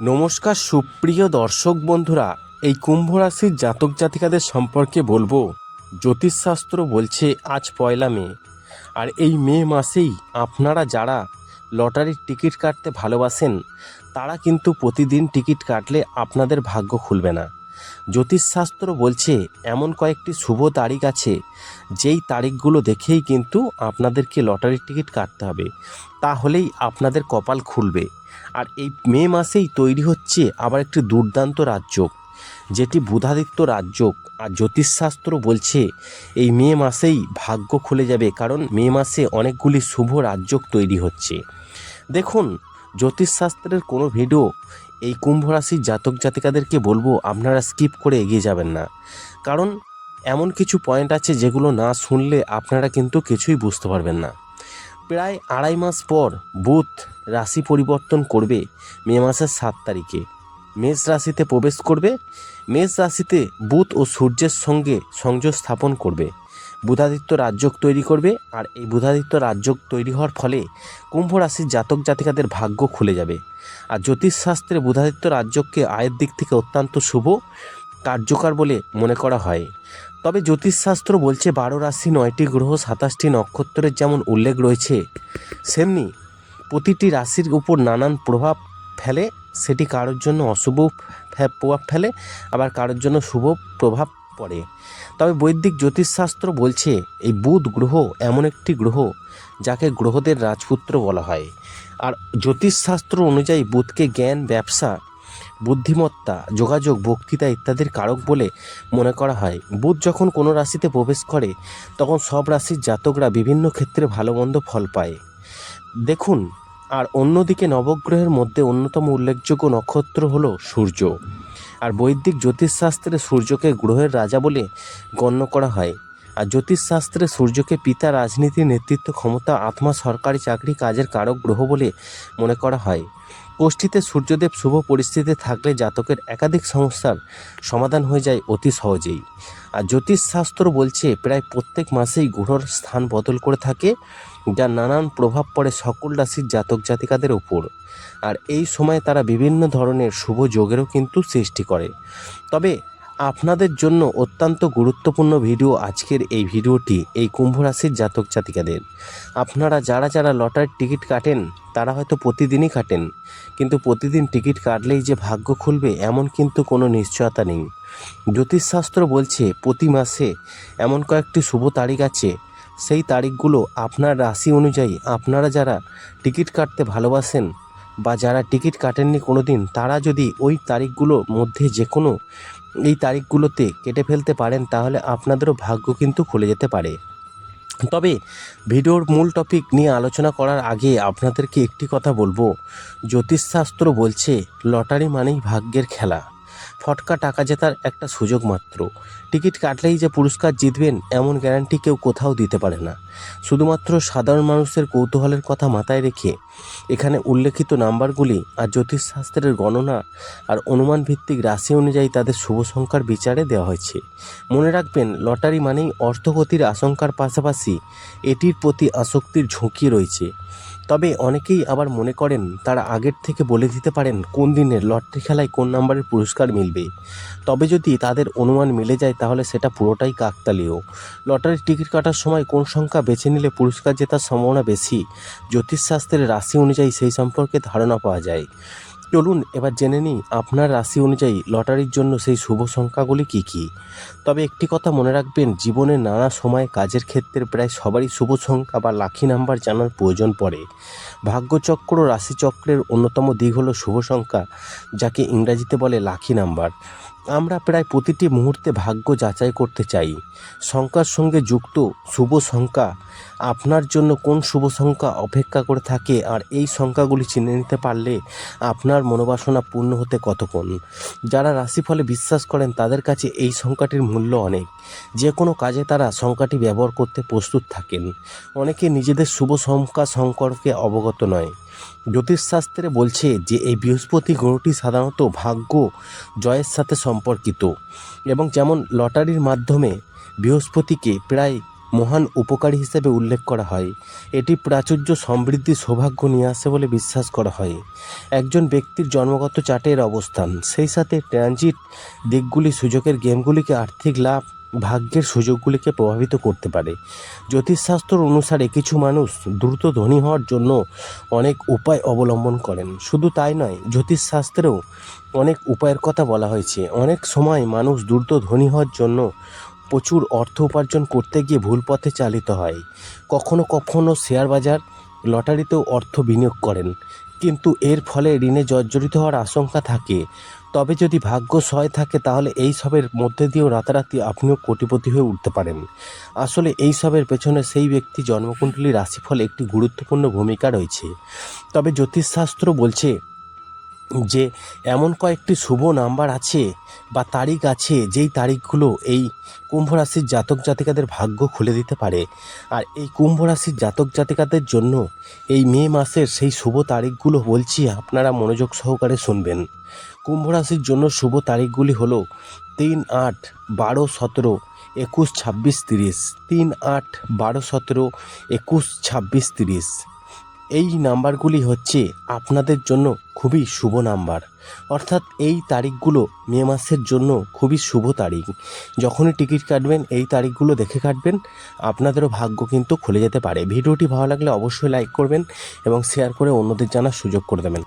নমস্কার সুপ্রিয় দর্শক বন্ধুরা, এই কুম্ভ রাশির জাতক জাতিকাদের সম্পর্কে বলব। জ্যোতিষশাস্ত্র বলছে আজ পয়লা মে, আর এই মে মাসেই আপনারা যারা লটারির টিকিট কাটতে ভালোবাসেন, তারা কিন্তু প্রতিদিন টিকিট কাটলে আপনাদের ভাগ্য খুলবে না। জ্যোতিষশাস্ত্র বলছে, এমন কয়েকটি শুভ তারিখ আছে, যেই তারিখগুলো দেখেই কিন্তু আপনাদেরকে লটারির টিকিট কাটতে হবে। তাহলেই আপনাদের কপাল খুলবে। আর এই মে মাসেই তৈরি হচ্ছে আবার একটি দুর্দান্ত রাজ্য যেটি বুধাদিত্য রাজ্য আর জ্যোতিষশাস্ত্র বলছে, এই মে মাসেই ভাগ্য খুলে যাবে, কারণ মে মাসে অনেকগুলি শুভ রাজ্য তৈরি হচ্ছে। দেখুন, জ্যোতিষশাস্ত্রের কোনো ভিডিও এই কুম্ভ রাশির জাতক জাতিকাদেরকে বলব আপনারা স্কিপ করে এগিয়ে যাবেন না। কারণ এমন কিছু পয়েন্ট আছে যেগুলো না শুনলে আপনারা কিন্তু কিছুই বুঝতে পারবেন না। প্রায় আড়াই মাস পর বুধ রাশি পরিবর্তন করবে মে মাসের সাত তারিখে। মেষ রাশিতে প্রবেশ করবে। মেষ রাশিতে বুধ ও সূর্যের সঙ্গে সংযোগ স্থাপন করবে। বুধাদিত্য রাজ্যক তৈরি করবে আর এই বুধাদিত্য রাজ্যক তৈরি হওয়ার ফলে কুম্ভ রাশির জাতক জাতিকাদের ভাগ্য খুলে যাবে। আর জ্যোতিষশাস্ত্রে বুধাদিত্য রাজ্যকে আয়ের দিক থেকে অত্যন্ত শুভ কার্যকর বলে মনে করা হয়। তবে জ্যোতিষশাস্ত্র বলছে বারো রাশি, নয়টি গ্রহ, সাতাশটি নক্ষত্রের যেমন উল্লেখ রয়েছে, সেমনি প্রতিটি রাশির উপর নানান প্রভাব ফেলে, সেটি কারোর জন্য অশুভ প্রভাব ফেলে, আবার কারোর জন্য শুভ প্রভাব পড়ে। তবে বৈদিক জ্যোতিষশাস্ত্র বলছে, এই বুধ গ্রহ এমন একটি গ্রহ যাকে গ্রহদের রাজপুত্র বলা হয়। আর জ্যোতিষশাস্ত্র অনুযায়ী বুধকে জ্ঞান, ব্যবসা, বুদ্ধিমত্তা, যোগাযোগ, বক্তৃতা ইত্যাদির কারক বলে মনে করা হয়। বুধ যখন কোনো রাশিতে প্রবেশ করে, তখন সব রাশির জাতকরা বিভিন্ন ক্ষেত্রে ভালো মন্দ ফল পায়। দেখুন আর অন্যদিকে নবগ্রহের মধ্যে অন্যতম উল্লেখযোগ্য নক্ষত্র হল সূর্য। আর বৈদিক জ্যোতিষশাস্ত্রে সূর্যকে গ্রহের রাজা বলে গণ্য করা হয়। আর জ্যোতিষশাস্ত্রে সূর্যকে পিতা রাজনীতি নেতৃত্ব ক্ষমতা, আত্মা, সরকারি চাকরি, কাজের কারক গ্রহ বলে মনে করা হয়। কোষ্ঠীতে সূর্যদেব শুভ পরিস্থিতিতে থাকলে জাতকের একাধিক সমস্যার সমাধান হয়ে যায় অতি সহজেই। আর জ্যোতিষশাস্ত্র বলছে, প্রায় প্রত্যেক মাসেই গ্রহর স্থান বদল করে থাকে। যার নানান প্রভাব পড়ে সকল রাশির জাতক জাতিকাদের উপর আর এই সময় তারা বিভিন্ন ধরনের শুভ যোগেরও কিন্তু সৃষ্টি করে। তবে আপনাদের জন্য অত্যন্ত গুরুত্বপূর্ণ ভিডিও আজকের এই ভিডিওটি এই কুম্ভ রাশির জাতক জাতিকাদের। আপনারা যারা যারা লটারির টিকিট কাটেন, তারা হয়তো প্রতিদিনই কাটেন। কিন্তু প্রতিদিন টিকিট কাটলেই যে ভাগ্য খুলবে, এমন কিন্তু কোনো নিশ্চয়তা নেই। জ্যোতিষশাস্ত্র বলছে, প্রতি মাসে এমন কয়েকটি শুভ তারিখ আছে সেই তারিখগুলো আপনার রাশি অনুযায়ী আপনারা যারা টিকিট কাটতে ভালোবাসেন বা যারা টিকিট কাটেননি কোনো দিন তারা যদি ওই তারিখগুলোর মধ্যে যে কোনো এই তারিখগুলোতে কেটে ফেলতে পারেন, তাহলে আপনাদেরও ভাগ্য কিন্তু খুলে যেতে পারে। তবে ভিডিওর মূল টপিক নিয়ে আলোচনা করার আগে আপনাদেরকে একটি কথা বলব। জ্যোতিষশাস্ত্র বলছে, লটারি মানেই ভাগ্যের খেলা। ফটকা টাকা জেতার একটা সুযোগ মাত্র। টিকিট কাটলেই যে পুরস্কার জিতবেন এমন গ্যারান্টি কেউ কোথাও দিতে পারে না। শুধুমাত্র সাধারণ মানুষের কৌতূহলের কথা মাথায় রেখে এখানে উল্লেখিত নাম্বারগুলি আর জ্যোতিষশাস্ত্রের গণনা আর অনুমান ভিত্তিক রাশি অনুযায়ী তাদের শুভ সংখ্যার বিচারে দেওয়া হয়েছে। মনে রাখবেন, লটারি মানেই অর্থগতির আশঙ্কার পাশাপাশি এটির প্রতি আসক্তির ঝুঁকি রয়েছে। তবে অনেকেই আবার মনে করেন তারা আগের থেকে বলে দিতে পারেন কোন দিনের লটারি খেলায় কোন নাম্বারের পুরস্কার মিলবে। তবে যদি তাদের অনুমান মিলে যায় তাহলে সেটা পুরোটাই কাকতালীয়। লটারির টিকিট কাটার সময় কোন সংখ্যা বেছে নিলে পুরস্কার জেতার সম্ভাবনা বেশি? জ্যোতিষশাস্ত্রের রাশি অনুযায়ী সেই সম্পর্কে ধারণা পাওয়া যায়। চলুন এবার জেনে নিই আপনার রাশি অনুযায়ী লটারির জন্য সেই শুভ সংখ্যাগুলি কী কী। তবে একটি কথা মনে রাখবেন, জীবনে নানা সময় কাজের ক্ষেত্রে প্রায় সবারই শুভ সংখ্যা বা লাখি নাম্বার জানার প্রয়োজন পড়ে। ভাগ্যচক্র রাশিচক্রের অন্যতম দিক হলো শুভ সংখ্যা, যাকে ইংরাজিতে বলে লাখি নাম্বার আমরা প্রায় প্রতিটি মুহূর্তে ভাগ্য যাচাই করতে চাই। সংখ্যার সঙ্গে যুক্ত শুভ সংখ্যা আপনার জন্য কোন শুভ সংখ্যা অপেক্ষা করে থাকে আর এই সংখ্যাগুলি চিনে নিতে পারলে আপনার মনোবাসনা পূর্ণ হতে কতক্ষণ? যারা রাশিফলে বিশ্বাস করেন তাদের কাছে এই সংখ্যাটির মূল্য অনেক। যে কোনো কাজে তারা সংখ্যাটি ব্যবহার করতে প্রস্তুত থাকেন। অনেকে নিজেদের শুভ সংখ্যা সম্পর্কে অবগত নয়। জ্যোতিষশাস্ত্রে বলছে যে এই বৃহস্পতি গ্রহটি সাধারণত ভাগ্য, জয়ের সাথে সম্পর্কিত এবং যেমন লটারির মাধ্যমে বৃহস্পতিকে প্রায় মহান উপকারী হিসেবে উল্লেখ করা হয়, এটি প্রাচুর্য সমৃদ্ধি সৌভাগ্য নিয়ে আসে বলে বিশ্বাস করা হয়। একজন ব্যক্তির জন্মগত চার্টের অবস্থান, সেই সাথে ট্রানজিট দিকগুলি, সুযোগের গেমগুলিকে আর্থিক লাভ ভাগ্যের সুযোগগুলিকে প্রভাবিত করতে পারে। জ্যোতিষশাস্ত্র অনুসারে কিছু মানুষ দ্রুত ধনী হওয়ার জন্য অনেক উপায় অবলম্বন করেন। শুধু তাই নয়, জ্যোতিষশাস্ত্রেও অনেক উপায়ের কথা বলা হয়েছে। অনেক সময় মানুষ দ্রুত ধনী হওয়ার জন্য প্রচুর অর্থ উপার্জন করতে গিয়ে ভুল পথে চালিত হয়। কখনো কখনো শেয়ার বাজার, লটারিতেও অর্থ বিনিয়োগ করেন। কিন্তু এর ফলে ঋণে জর্জরিত হওয়ার আশঙ্কা থাকে। তবে যদি ভাগ্য সহায় থাকে, তাহলে এই সবের মধ্যে দিয়েও রাতারাতি আপনিও কোটিপতি হয়ে উঠতে পারেন। আসলে এই সবের পেছনে সেই ব্যক্তি জন্মকুণ্ডলী রাশিফল একটি গুরুত্বপূর্ণ ভূমিকা রয়েছে। তবে জ্যোতিষশাস্ত্র বলছে যে এমন কয়েকটি শুভ নাম্বার আছে বা তারিখ আছে, যেই তারিখগুলো এই কুম্ভ রাশির জাতক জাতিকাদের ভাগ্য খুলে দিতে পারে। আর এই কুম্ভ রাশির জাতক জাতিকাদের জন্য এই মে মাসের সেই শুভ তারিখগুলো বলছি, আপনারা মনোযোগ সহকারে শুনবেন। কুম্ভ রাশির জন্য শুভ তারিখগুলি হলো তিন আট বারো সতেরো একুশ ছাব্বিশ তিরিশ। তিন আট বারো সতেরো একুশ ছাব্বিশ তিরিশ। এই নাম্বারগুলি হচ্ছে আপনাদের জন্য খুবই শুভ নাম্বার। অর্থাৎ এই তারিখগুলো মে মাসের জন্য খুবই শুভ তারিখ। যখনই টিকিট কাটবেন, এই তারিখগুলো দেখে কাটবেন। আপনাদেরও ভাগ্য কিন্তু খুলে যেতে পারে। ভিডিওটি ভালো লাগলে অবশ্যই লাইক করবেন এবং শেয়ার করে অন্যদের জানার সুযোগ করে দেবেন।